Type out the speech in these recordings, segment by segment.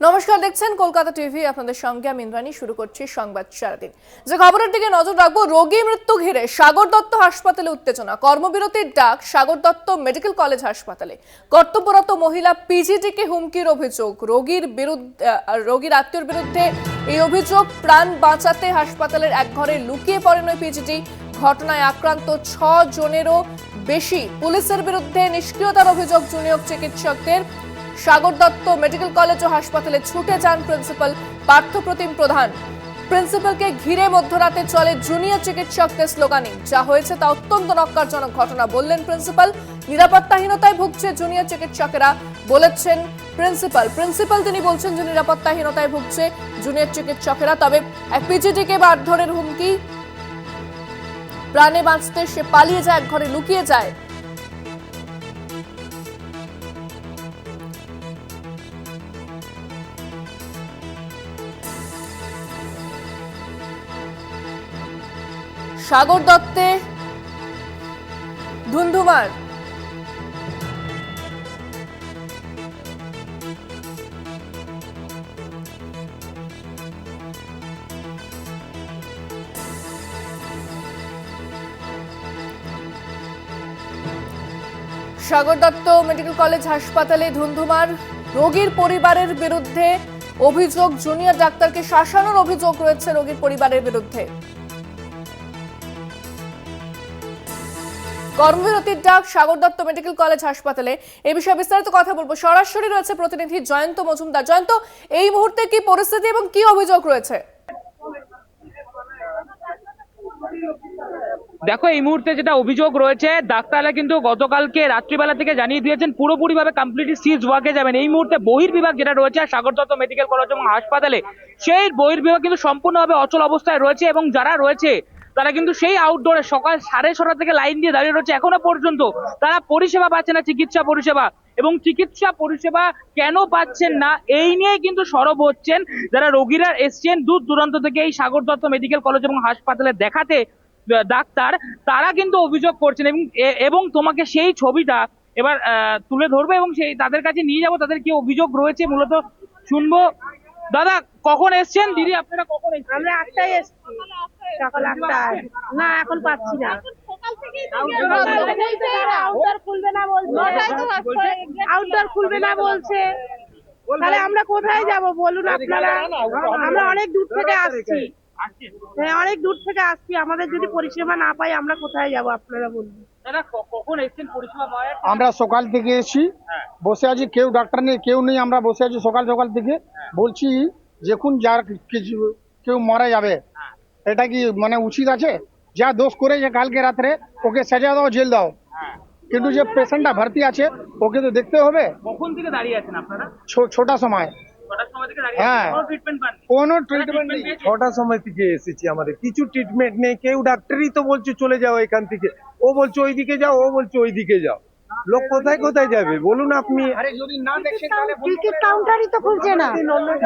নমস্কার, দেখছেন কলকাতা টিভি। আপনাদের সঙ্গে আমি ইন্দ্রাণী, শুরু করছি সংবাদ সারাদিন। যে খবরের দিকে নজর রাখব, রোগী মৃত্যু ঘিরে সাগর দত্ত হাসপাতালে উত্তেজনা। কর্মবিরতির ডাক, সাগর দত্ত মেডিকেল কলেজ হাসপাতালে। কর্তব্যরত মহিলা পিজিটিকে হুমকির অভিযোগ। রোগীর বিরুদ্ধে রোগীর আত্মীয়র বিরুদ্ধে এই অভিযোগ। প্রাণ বাঁচাতে হাসপাতালের এক ঘরে লুকিয়ে পড়েন ওই পিজিটি। ঘটনায় আক্রান্ত ছ জনেরও বেশি। পুলিশের বিরুদ্ধে নিষ্ক্রিয়তার অভিযোগ জুনিয়র চিকিৎসকদের। সাগর দত্ত মেডিকেল কলেজ ও হাসপাতালে ছুটে যান প্রিন্সিপাল পার্থপ্রতিম প্রধান। প্রিন্সিপালকে ঘিরে মধ্যরাতে চলে জুনিয়র চিকিৎসকদের স্লোগানিং। যা হয়েছে তা অত্যন্ত নক্কারজনক ঘটনা বললেন প্রিন্সিপাল। নিরাপত্তাহীনতায় ভুগছে জুনিয়র চিকিৎসকেরা বলেছেন প্রিন্সিপাল। প্রিন্সিপাল তিনি বলছেন যে নিরাপত্তাহীনতায় ভুগছে জুনিয়র চিকিৎসকেরা, তবে এক পিজিটিকে মারধরের হুমকি। প্রাণে বাঁচতে সে পালিয়ে যায়, এক ঘরে লুকিয়ে যায়। সাগর দত্তে, ধুন্ধুমার। সাগর দত্ত মেডিকেল কলেজ হাসপাতালে ধুন্ধুমার। রোগীর পরিবারের বিরুদ্ধে অভিযোগ, জুনিয়র ডাক্তারকে শাসানোর অভিযোগ রয়েছে রোগীর পরিবারের বিরুদ্ধে। কর্মবিরতির ডাক সাগর দত্ত মেডিকেল কলেজ হাসপাতালে। এই বিষয়ে বিস্তারিত কথা বলব। সরাসরি রয়েছে প্রতিনিধি জয়ন্ত মজুমদার। জয়ন্ত, এই মুহূর্তে কি পরিস্থিতি এবং কি অভিযোগ রয়েছে? দেখো, এই মুহূর্তে যেটা অভিযোগ রয়েছে, ডাক্তাররা কিন্তু গতকালকে রাত্রিবেলা থেকে জানিয়ে দিয়েছেন, পুরোপুরিভাবে কমপ্লিটলি সিজ ওয়ার্কে যাবেন। এই মুহূর্তে বহির্বিভাগ যেটা রয়েছে, সাগর দত্ত মেডিকেল কলেজ এবং হাসপাতালে, সেই বহির্বিভাগ কিন্তু সম্পূর্ণভাবে অচল অবস্থায় রয়েছে এবং যারা রয়েছে তারা কিন্তু সেই আউটডোরে সকাল সাড়ে ছটা থেকে লাইন দিয়ে দাঁড়িয়ে রয়েছে এখনও পর্যন্ত। তারা পরিষেবা পাচ্ছে না, চিকিৎসা পরিষেবা। এবং চিকিৎসা পরিষেবা কেন পাচ্ছেন না, এই নিয়ে কিন্তু সরব হচ্ছেন যারা রোগীরা এসছেন দূর দূরান্ত থেকে এই সাগর দত্ত মেডিকেল কলেজ এবং হাসপাতালে দেখাতে ডাক্তার। তারা কিন্তু অভিযোগ করছেন এবং এবং তোমাকে সেই ছবিটা এবার তুলে ধরবে এবং সেই তাদের কাছে নিয়ে যাব, তাদের কি অভিযোগ রয়েছে মূলত? শুনব দাদা কখন এসছেন? দিদি আপনারা কখন এসছেন? আমরা আটটায় এসছি। সকাল আটটায়। না এখন পাচ্ছি না। আউটডোর খুলবে না বলছে। আউটডোর খুলবে না বলছে। তাহলে আমরা কোথায় যাব? বলুন আপনারা। আমরা অনেক দূর থেকে আসছি। হ্যাঁ অনেক দূর থেকে আসছি। আমাদের যদি পরিষেবা না পাই আমরা কোথায় যাব? আপনারা বলুন। আমরা সকাল থেকে এসেছি। হ্যাঁ। বসে আছি কেউ ডাক্তার নেই কেউ নেই আমরা বসে আছি সকাল সকাল থেকে। বলছি যখন যার কিছু কেউ মারা যাবে। হ্যাঁ। এটা কি মানে উচিত আছে? যা দোষ করেছে কালকে রাত্রে ওকে সাজা দাও জেল দাও। হ্যাঁ। কিন্তু যে পেশেন্টটা ভর্তি আছে ওকে তো দেখতে হবে। কখন থেকে দাঁড়িয়ে আছেন আপনারা? ছোটা সময়। হ্যাঁ। কোনো ট্রিটমেন্ট নেই। ছটার সময় থেকে এসেছি আমাদের। কিছু ট্রিটমেন্ট নেই। কেউ ডাক্তারই তো বলছে চলে যাও এখান থেকে। ও বলছে ওইদিকে যাও ও বলছে ওইদিকে যাও। লোক কোথায় কোথায় যাবে? বলুন আপনি। আরে যদি না দেখছেন তাহলে বলতে টিকিট কাউন্টারই তো খুলছে না।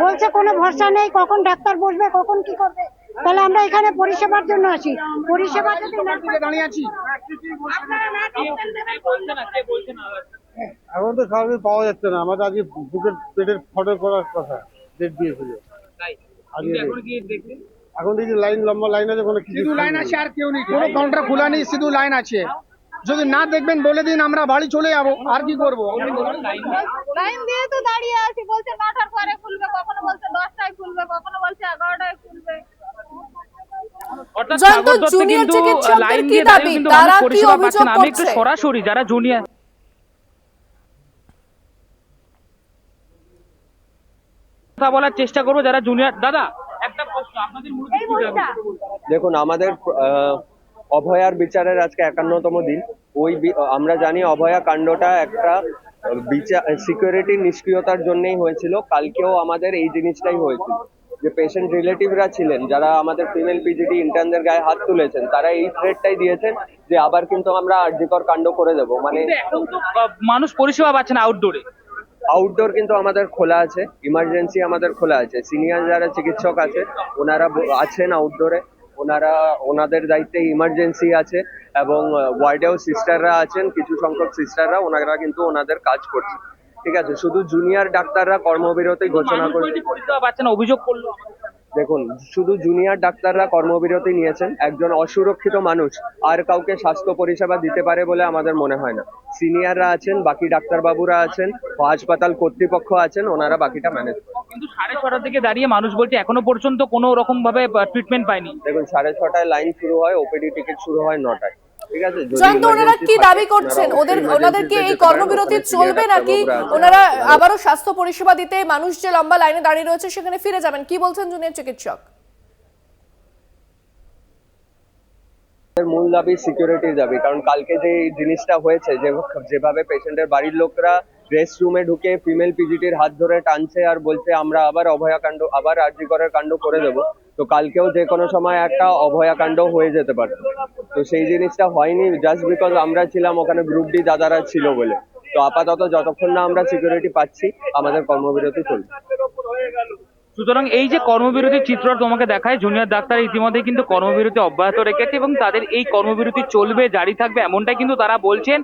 বলছে কোনো ভরসা নেই কখন ডাক্তার বসবে কখন কি করবে? তাহলে আমরা এখানে পরিষেবার জন্য আসি পরিষেবা যদি দাঁড়িয়ে আছি। এখন তো কাউকে পাওয়া যাচ্ছে না। আমাদের আজকে বুকের পেটের ফটো করার কথা ডেট আগে কিন্তু এখন দেখি লাইন লম্বা লাইন আছে কোনো কিছু লাইন আছে আর কেউ নেই। কোনো কাউন্টার খোলা নেই শুধু লাইন আছে। যদি না দেখবেন বলে দিন আমরা বাড়ি চলে যাব। আর কি করব? লাইন দিয়ে তো দাঁড়িয়ে আছি। বলছে নটার পরে খুলবে কখনো বলছে দশটায় খুলবে কখনো বলছে এগারোটায় খুলবে অর্থাৎ জয়ন্ত, সাগর দত্তে junior কিন্তু চিকিৎসকদের লাইন কি দিয়ে দাবি? দাঁড়িয়ে কিন্তু তারা কি পরিষেবা পাচ্ছে অভিযোগ না। আমি একটু করছে? সরাসরি যারা জুনিয়র বলার চেষ্টা করব যারা জুনিয়র দাদা একটা প্রশ্ন আপনাদের? দেখুন আমাদের আহ, অভয়ার বিচারের আজকে একান্নতম দিন। ওই আমরা জানি অভয়া কাণ্ডটা একটা বিচার সিকিউরিটি নিষ্ক্রিয়তার জন্যই হয়েছিল। কালকেও আমাদের এই জিনিসটাই হয়েছিল। যে পেশেন্ট রিলেটিভরা ছিলেন যারা আমাদের ফিমেল পিজিটি ইন্টার্নদের গায়ে হাত তুলেছেন তারা এই থ্রেটটাই দিয়েছেন যে আবার কিন্তু আমরা আর্যিকর কাণ্ড করে দেব। মানে কিন্তু এখন তো মানুষ পরিষেবা পাচ্ছে না আউটডোরে আউটডোর কিন্তু আমাদের খোলা আছে ইমার্জেন্সি আমাদের খোলা আছে। সিনিয়র যারা চিকিৎসক আছে, ওনারা আছেন আউটডোরে ওনারা, ওনাদের দায়িত্বে ইমার্জেন্সি আছে এবং ওয়ার্ডেও সিস্টাররা আছেন, কিছু সংখ্যক সিস্টাররা ওনারা কিন্তু ওনাদের কাজ করছে। ঠিক আছে, শুধু জুনিয়র ডাক্তাররা কর্মবিরতি ঘোষণা করছে। অভিযোগ করল দেখুন শুধু জুনিয়র ডাক্তাররা কর্মবিরতি নিয়েছেন একজন অসুরক্ষিত মানুষ আর কাউকে স্বাস্থ্য পরিষেবা দিতে পারে বলে আমাদের মনে হয় না। সিনিয়ররা আছেন বাকি ডাক্তারবাবুরা আছেন হাসপাতাল কর্তৃপক্ষ আছেন ওনারা বাকিটা ম্যানেজ করেন। কিন্তু সাড়ে ছটা থেকে দাঁড়িয়ে মানুষ বলছে এখনও পর্যন্ত কোনো রকম ভাবে ট্রিটমেন্ট পায়নি। দেখুন সাড়ে ছটায় লাইন শুরু হয় ওপিডি টিকিট শুরু হয় নটায়। জয়ন্ত ওনারা কি দাবি করছেন? ওদের ওনাদেরকে তে এই কর্মবিরতি চলবে নাকি? ওনারা আবারও স্বাস্থ্য পরিষেবা দিতে মানুষ যে লম্বা লাইনে দাঁড়িয়ে রয়েছে সেখানে ফিরে যাবেন। কি বলছেন জুনিয়র চিকিৎসক? মূল দাবি সিকিউরিটির দাবি কারণ কালকে যে এই জিনিসটা হয়েছে যে যেভাবে পেশেন্টের বাড়ির লোকরা রেস্ট রুমে ঢুকে ফিমেল পিজিটির হাত ধরে টানছে আর বলছে আমরা আবার অভয়াকাণ্ড আবার আরজি করার কাণ্ড করে দেবো। তো কালকেও যে কোনো সময় একটা অভয়াকাণ্ড হয়ে যেতে পারে তো সেই জিনিসটা হয়নি জাস্ট বিকজ আমরা ছিলাম ওখানে গ্রুপ ডি দাদারা ছিল বলে। তো আপাতত যতক্ষণ না আমরা সিকিউরিটি পাচ্ছি আমাদের কর্মবিরতি চলবে। সুতরাং এই যে কর্মবিরতির চিত্র তোমাকে দেখায় জুনিয়র ডাক্তার ইতিমধ্যে কিন্তু কর্মবিরতি অব্যাহত রেখেছে এবং তাদের এই কর্মবিরতি চলবে জারি থাকবে এমনটাই কিন্তু তারা বলছেন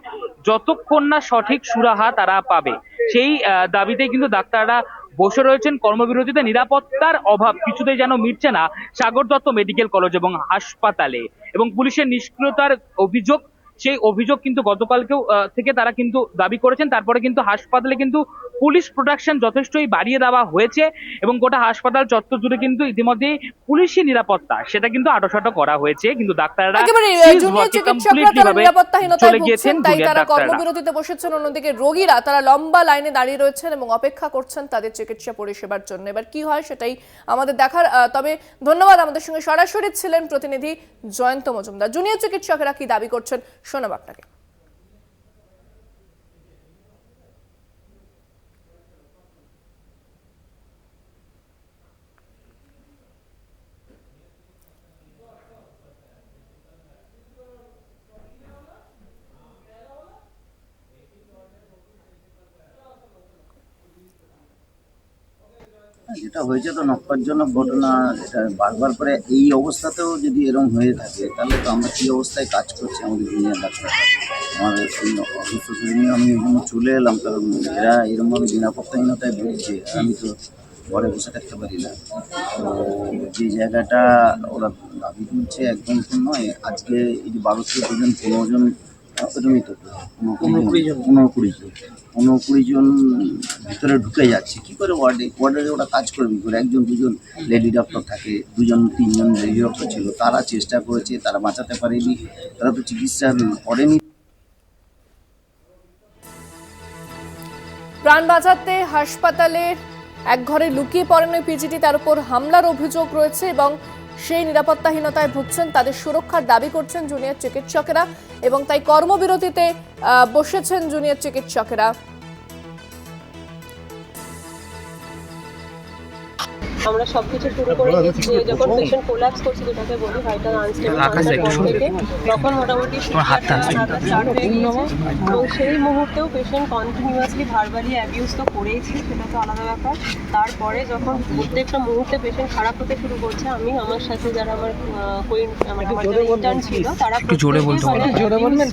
যতক্ষণ না সঠিক সুরাহা তারা পাবে। সেই আহ, দাবিতেই কিন্তু ডাক্তাররা বসে রয়েছেন কর্মবিরতিতে নিরাপত্তার অভাব কিছুতেই যেন মিটছে না সাগর দত্ত মেডিকেল কলেজ এবং হাসপাতালে। এবং পুলিশের নিষ্ক্রিয়তার অভিযোগ, সেই অভিযোগ কিন্তু গতকালকেও থেকে তারা কিন্তু দাবি করেছেন। তারপরে কিন্তু হাসপাতালে কিন্তু পুলিশ প্রোটেকশন যথেষ্টই বাড়িয়ে দেওয়া হয়েছে এবং গোটা হাসপাতাল চত্বর জুড়ে কিন্তু ইতিমধ্যেই পুলিশি নিরাপত্তা সেটা কিন্তু আটোসাটো করা হয়েছে। কিন্তু ডাক্তাররা চলে গিয়েছেন তাই তারা কর্মবিরতিতে বসেছেন অন্যদিকে রোগীরা। তারা লম্বা লাইনে দাঁড়িয়ে রয়েছেন এবং অপেক্ষা করছেন তাদের চিকিৎসা পরিষেবার জন্য। এবার কি হয় সেটাই আমাদের দেখার তবে ধন্যবাদ আমাদের সঙ্গে সরাসরি ছিলেন প্রতিনিধি জয়ন্ত মজুমদার। জুনিয়র চিকিৎসকেরা কি দাবি করছেন শোনাব আপনাকে। যেটা হয়েছে তো নক্কারজনক ঘটনা, এটা বারবার করে এই অবস্থাতেও যদি এরকম হয়ে থাকে, তাহলে তো আমরা কী অবস্থায় কাজ করছি আমাদের জুনিয়র ডাক্তার আমাদের এই অসুস্থ শরীর নিয়ে আমি জন্য চলে এলাম, কারণ এরা এরকমভাবে নিরাপত্তাহীনতায় ভুগছে। আমি তো ঘরে বসে থাকতে পারি না। তো যে জায়গাটা ওরা দাবি তুলছে একদম নয়, আজকে এই যে বারো থেকে দুজন পনেরো জন এরকমই তো পনেরো কুড়ি জন। পনেরো কুড়ি জন। পনেরো কুড়ি জন ভিতরে ঢুকে যাচ্ছে। কি করে ওয়ার্ডে ওয়ার্ডে ওরা কাজ করবে? করে? একজন দুজন লেডি ডক্টর থাকে দুজন তিনজন লেডি ডক্টর ছিল। তারা চেষ্টা করেছে তারা বাঁচাতে পারেনি। তারা তো চিকিৎসা করেনি। প্রাণ বাঁচাতে হাসপাতালের এক ঘরে লুকিয়ে পড়েন পিজিটি তার উপর হামলার অভিযোগ রয়েছে এবং সেই নিরাপত্তাহীনতায় ভুগছেন তাদের সুরক্ষার দাবি করছেন জুনিয়র চিকিৎসকেরা এবং তাই কর্মবিরতিতে বসেছেন জুনিয়র চিকিৎসকেরা। আমরা সবকিছু শুরু করে দিয়েছি যখন পেশেন্ট কোলাপস করছে যেটাকে বলি ভাইটাল আনস্টেবল তখন মোটামুটি স্টার্ট হয়ে গিয়েছে। এবং সেই মুহূর্তেও পেশেন্ট কন্টিনিউয়াসলি ভার্বালি অ্যাবিউজ তো করেইছে সেটা তো আলাদা ব্যাপার। তারপরে যখন প্রত্যেকটা মুহূর্তে পেশেন্ট খারাপ হতে শুরু করছে আমি আমার সাথে যারা আমার ইন্টার্ন ছিল তারা জোরে বলতে জোরে বলবেন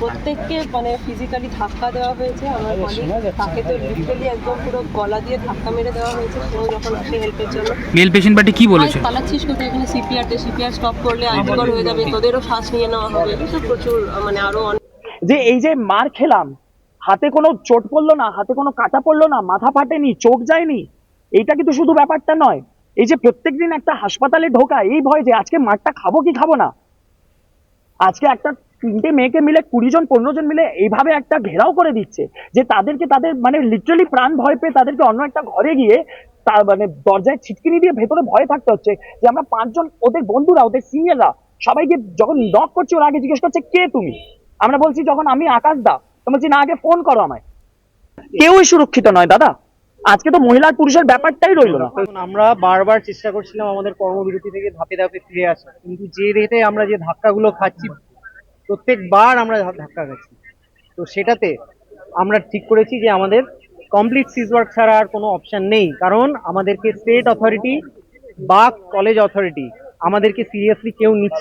প্রত্যেককে মানে ফিজিক্যালি ধাক্কা দেওয়া হয়েছে আমার কলিগ তাকে তো লিটারালি একদম পুরো গলা দিয়ে ধাক্কা মেরে দেওয়া হয়েছে সেও যখন আসে হেল্পের জন্য মেল পেশেন্ট পার্টি কি বলেছে? পালাচ্ছিস কোথায় এখানে সিপিআর তে? সিপিআর স্টপ করলে আইটিকর হয়ে যাবে তোদেরও শ্বাস নিয়ে নেওয়া হবে। এসব প্রচুর মানে আরও অনেক যে এই যে মার খেলাম হাতে কোনো চোট পড়ল না, হাতে কোনো কাটা পড়ল না, মাথা ফাটেনি, চোখ যায়নি, এইটা কিন্তু শুধু ব্যাপারটা নয়। এই যে প্রত্যেকদিন একটা হাসপাতালে ঢোকা, এই ভয় যে আজকে মারটা খাব কি খাব না? আজকে একটা তিনটে মেয়েকে মিলে কুড়ি জন, পনেরো জন মিলে এইভাবে একটা ঘেরাও করে দিচ্ছে, যে তাদেরকে তাদের মানে লিটারালি প্রাণ ভয় পেয়ে তাদেরকে অন্য একটা ঘরে গিয়ে তার মানে দরজায় ছিটকিনি দিয়ে ভেতরে ভয়ে থাকতে হচ্ছে, যে আমরা পাঁচজন ওদের বন্ধুরা, ওদের সিনিয়ররা সবাইকে যখন নক করছে, ওরা আগে জিজ্ঞেস করছে, কে তুমি? আমরা বলছি, যখন আমি আকাশ দা তো বলছি না আগে ফোন করো আমায়। কেউই সুরক্ষিত নয়, দাদা। আজকে তো মহিলা পুরুষের ব্যাপারটাই রইল না। আমরা বারবার চেষ্টা করছিলাম আমাদের কর্মবিরতি থেকে ধাপে ধাপে ফিরে আসা। কিন্তু যে রেটে আমরা যে ধাক্কাগুলো খাচ্ছি, প্রত্যেকবার আমরা ধাক্কা খাচ্ছি। তো সেটাতে আমরা ঠিক করেছি যে আমাদের কমপ্লিট সিজ ওয়ার্ক ছাড়া আর কোনো অপশন নেই। কারণ আমাদেরকে স্টেট অথরিটি বা কলেজ অথরিটি আমাদেরকে সিরিয়াসলি কেউ নিচ্ছে